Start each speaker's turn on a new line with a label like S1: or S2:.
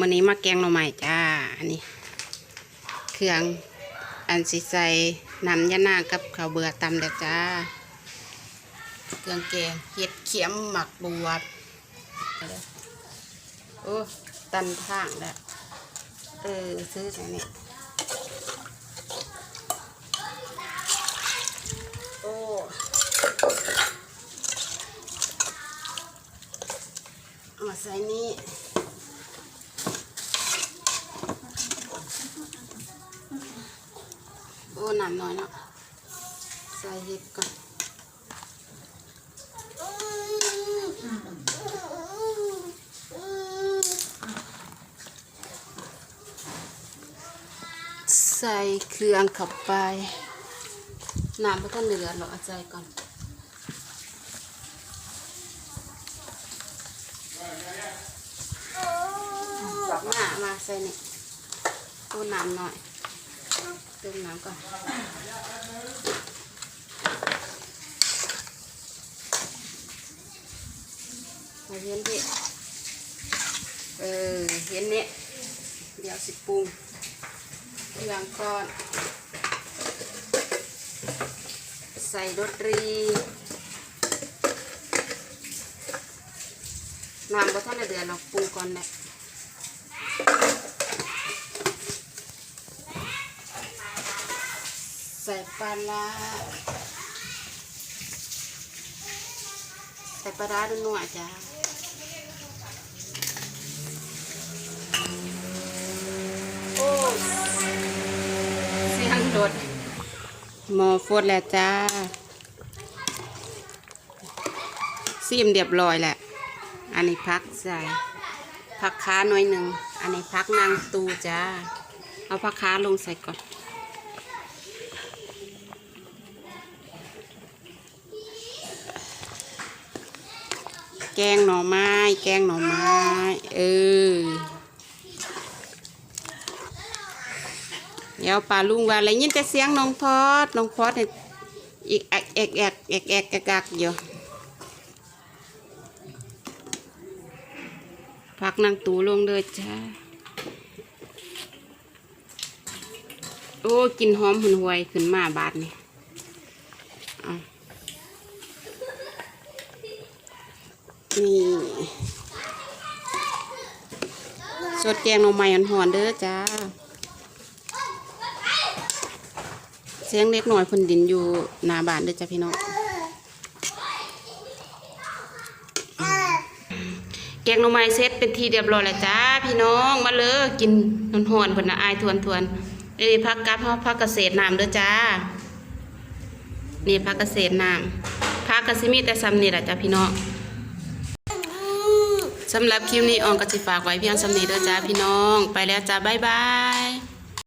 S1: มื้อนี้มาแกงหน่อไม้จ้า อันนี้ เครื่องอันสิใส่น้ำยะนางกับข้าวเบื่อตำเด้อจ้า เครื่องแกงเห็ดเขียมหมักบวบโอ้ตันทางแล้วเออซื้อใส่นี่โอ้มาใส่นี่ น้ำน้อยเนาะใส่เห็ดก่อนใส่เครื่องเข้าไปน้ำไม่ต้องเหลือหรอกเอาใจก่อนมามาใส่นี่ต้นน้ำหน่อย ติมน้ำก่อนมาเห็นดิเออเห็นเนี่ยเดี๋ยวสิปรุงเครื่องก่อน ใส่ดตรีน้ำก็ท่านได้เดือดเราปรุงก่อนแหล ใส่ปลาร้าใส่ปลาร้าด้วยหน่อยจ้าโอ้เสียงรถหมอฟดแล้วจ้าซีมเรียบร้อยแหละ อันนี้พักใส่พักค้าหน่อยหนึ่ง อันนี้พักนางตูจ้า เอาพักค้าลงใส่ก่อน แกงหน่อไม้ แกงหน่อไม้ เออ เดี๋ยวป่าลุงว่าอะไรยินแต่เสียงน้องพอดน้องพอดเนี่ยอีกแอกแอกแอกแอกแอกกแอกอยู่พักนางตูลงเลยจ้า โอ้ กินหอมหุ่นหวยขึ้นมาบาดนี่ นี่สดแกงหน่อไม้หอนๆเด้อจ้า เสียงเล็กหน่อยเพนดินอยู่หน้าบ้านเด้อจ้ะพี่น้องแกงหน่อไม้เสร็จเป็นทีเรียบร้อยแล้วจ้า พี่น้องมาเลยกินหอนๆเพิ่นอายทวนทวนๆเอ้ยพักกับพักเกษตรน้ำเด้อจ้านี่พักเกษตรน้ำพักกสิมีแต่ซ้ำนี่แหละจ้าพี่น้อง สำหรับคลิปนี้อองก็สิฝากไว้เพียงสำนีเด้อจ้าพี่น้อง ไปแล้วจ้าบ๊ายบาย